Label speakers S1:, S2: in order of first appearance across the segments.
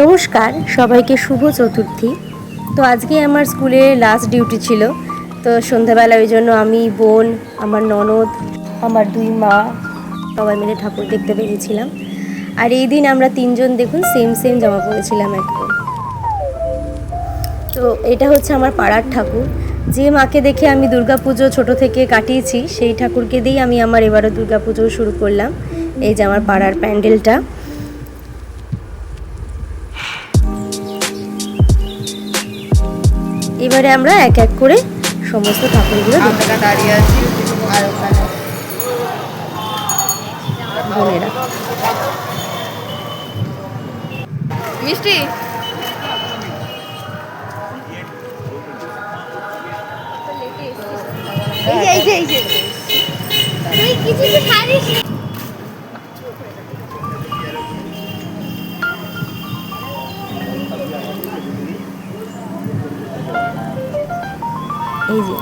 S1: নমস্কার, সবাইকে শুভ চতুর্থী। তো আজকে আমার স্কুলে লাস্ট ডিউটি ছিল। তো সন্ধ্যাবেলা ওই জন্য আমি, বোন, আমার ননদ, আমার দুই মা, সবাই মিলে ঠাকুর দেখতে বেরিয়েছিলাম। আর এই দিন আমরা তিনজন দেখুন সেম সেম জামা পরেছিলাম একদম তো এটা হচ্ছে আমার পাড়ার ঠাকুর। যে মাকে দেখে আমি দুর্গাপুজো ছোট থেকে কাটিয়েছি, সেই ঠাকুরকে দিয়েই আমি আমার এবারও দুর্গাপুজো শুরু করলাম। এই যে আমার পাড়ার প্যান্ডেলটা। এবারে আমরা এক এক করে সমস্ত ঠাকুরগুলো
S2: দাঁড়িয়ে আছি আর
S1: বোনেরা।
S2: মিষ্টি?
S3: এই যে এই যে এই যে। তুই কিছু তো
S1: এই যে।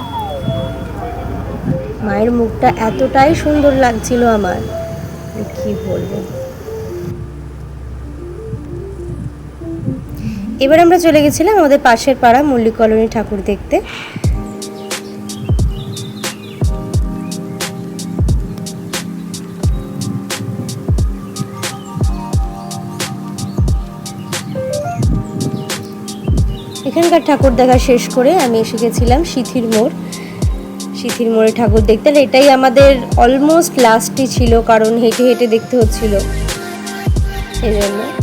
S1: মায়ের মুখটা এতটাই সুন্দর লাগছিল আমার কি বলব। এবার আমরা চলে গেছিলাম আমাদের পাশের পাড়া মল্লিক কলোনি ঠাকুর দেখতে। এখানকার ঠাকুর দেখা শেষ করে আমি এসে গেছিলাম সিথির মোড়। সিথির মোড়ে ঠাকুর দেখতে এটাই আমাদের অলমোস্ট লাস্টই ছিল, কারণ হেঁটে হেঁটে দেখতে হচ্ছিল। সেই জন্য।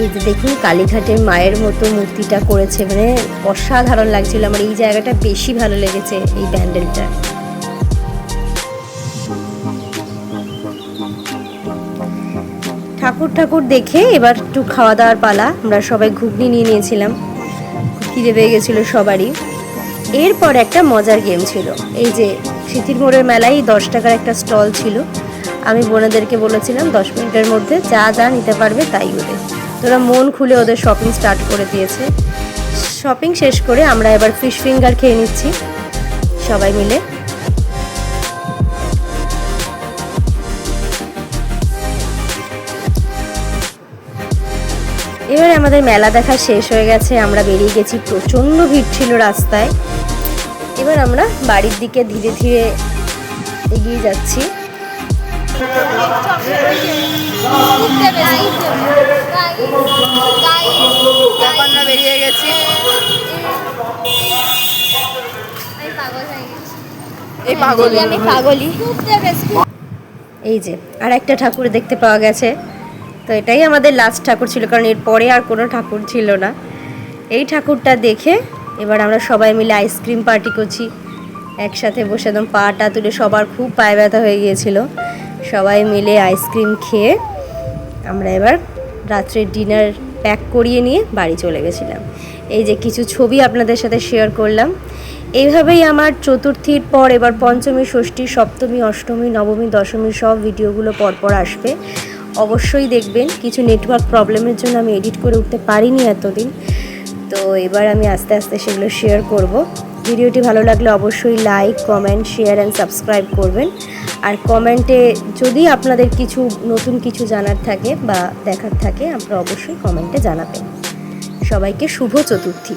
S1: এই যে দেখুন, কালীঘাটের মায়ের মতো মূর্তিটা করেছে মানে অসাধারণ লাগছিল। আমার এই জায়গাটা বেশি ভালো লেগেছে, এই প্যান্ডেলটা। ঠাকুর ঠাকুর দেখে এবার একটু খাওয়া দাওয়ার পালা। আমরা সবাই ঘুগনি নিয়ে নিয়েছিলাম। খিদে পেয়ে গেছিল সবারই। এরপর একটা মজার গেম ছিল। এই যে সিথির মোড়ের মেলায় দশ টাকার একটা স্টল ছিল। আমি বোনেদেরকে বলেছিলাম, দশ মিনিটের মধ্যে যা যা নিতে পারবে তাই ওদের তোরা মন খুলে ওদের শপিং স্টার্ট করে দিয়েছে। শপিং শেষ করে আমরা এবার ফিশ ফিঙ্গার খেয়ে নিচ্ছি। সবাই মিলে। এবারে আমাদের মেলা দেখা শেষ হয়ে গেছে। আমরা বেরিয়ে গেছি, প্রচণ্ড ভিড় ছিল রাস্তায়। এবার আমরা বাড়ির দিকে ধীরে ধীরে এগিয়ে যাচ্ছি। এই যে আর একটা ঠাকুর দেখতে পাওয়া গেছে। তো এটাই আমাদের লাস্ট ঠাকুর ছিল, কারণ এরপরে আর কোনো ঠাকুর ছিল না। এই ঠাকুরটা দেখে এবার আমরা সবাই মিলে আইসক্রিম পার্টি করছি। একসাথে বসে একদম পাটা তুলে সবার খুব পায়ে ব্যথা হয়ে গিয়েছিল। সবাই মিলে আইসক্রিম খেয়ে আমরা এবার রাত্রের ডিনার প্যাক করিয়ে নিয়ে বাড়ি চলে গেছিলাম। এই যে কিছু ছবি আপনাদের সাথে শেয়ার করলাম। এইভাবেই আমার চতুর্থীর পর এবার পঞ্চমী, ষষ্ঠী, সপ্তমী, অষ্টমী, নবমী, দশমী সব ভিডিওগুলো পরপর আসবে। অবশ্যই দেখবেন, কিছু নেটওয়ার্ক প্রবলেমের জন্য আমি এডিট করে উঠতে পারিনি এতদিন। তো এবার আমি আস্তে আস্তে সেগুলো শেয়ার করব। ভিডিওটি ভালো লাগলে অবশ্যই like comment share and subscribe করবেন। আর কমেন্টে যদি আপনাদের কিছু নতুন কিছু জানার থাকে বা দেখার থাকে, আপনারা অবশ্যই কমেন্টে জানাবেন। সবাইকে শুভ চতুর্থী।